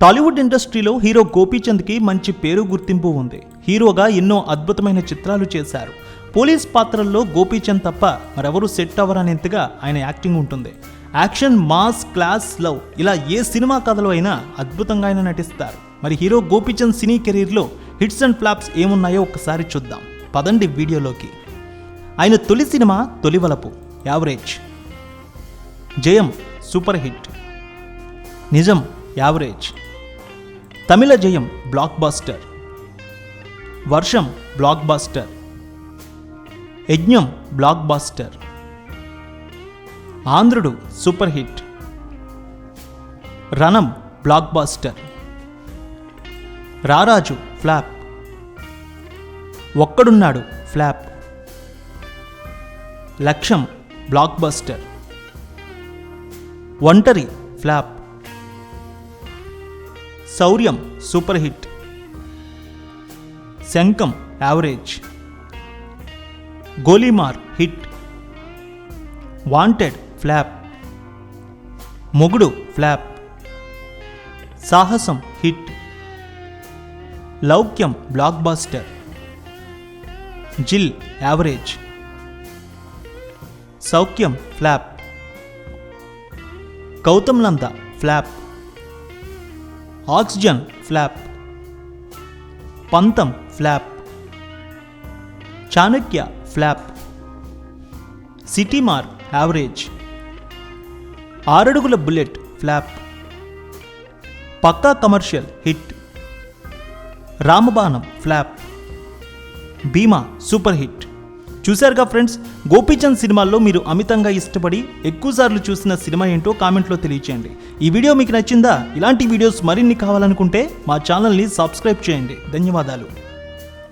టాలీవుడ్ ఇండస్ట్రీలో హీరో గోపీచంద్కి మంచి పేరు గుర్తింపు ఉంది. హీరోగా ఎన్నో అద్భుతమైన చిత్రాలు చేశారు. పోలీస్ పాత్రల్లో గోపీచంద్ తప్ప మరెవరూ సెట్ అవ్వరనేంతగా ఆయన యాక్టింగ్ ఉంటుంది. యాక్షన్ మాస్ క్లాస్ లవ్ ఇలా ఏ సినిమా కథలో అయినా అద్భుతంగా ఆయన నటిస్తారు. మరి హీరో గోపీచంద్ సినీ కెరీర్లో హిట్స్ అండ్ ఫ్లాప్స్ ఏమున్నాయో ఒకసారి చూద్దాం. పదండి వీడియోలోకి. ఆయన తొలి cinema Tholi Valapu average. Jayam super hit. Nijam average. తమిళ Jayam blockbuster Varsham blockbuster Yagnam blockbuster Andhrudu super hit. Ranam blockbuster Raraju flop. Okkadunnadu flop. Lakshyam blockbuster Ontari flop. Souryam super hit. Sankham average. Golimaar hit. Wanted flop. Mogudu flop. Sahasam hit. Loukyam blockbuster Jil average. Soukhyam flop. Gautam Nanda flop. Oxygen flop. Pantham flop. Chanakya flop. Seetimaarr average. Aaradugula bullet flop. Pakka commercial hit. Ramabanam flop. Bhimaa super hit. చూశారుగా friends? Gopichand సినిమాల్లో మీరు అమితంగా ఇష్టపడి ఎక్కువసార్లు చూసిన cinema ఏంటో కామెంట్లో తెలియచేయండి. ఈ వీడియో మీకు నచ్చిందా? ఇలాంటి వీడియోస్ మరిన్ని కావాలనుకుంటే మా ఛానల్ని సబ్స్క్రైబ్ చేయండి. ధన్యవాదాలు.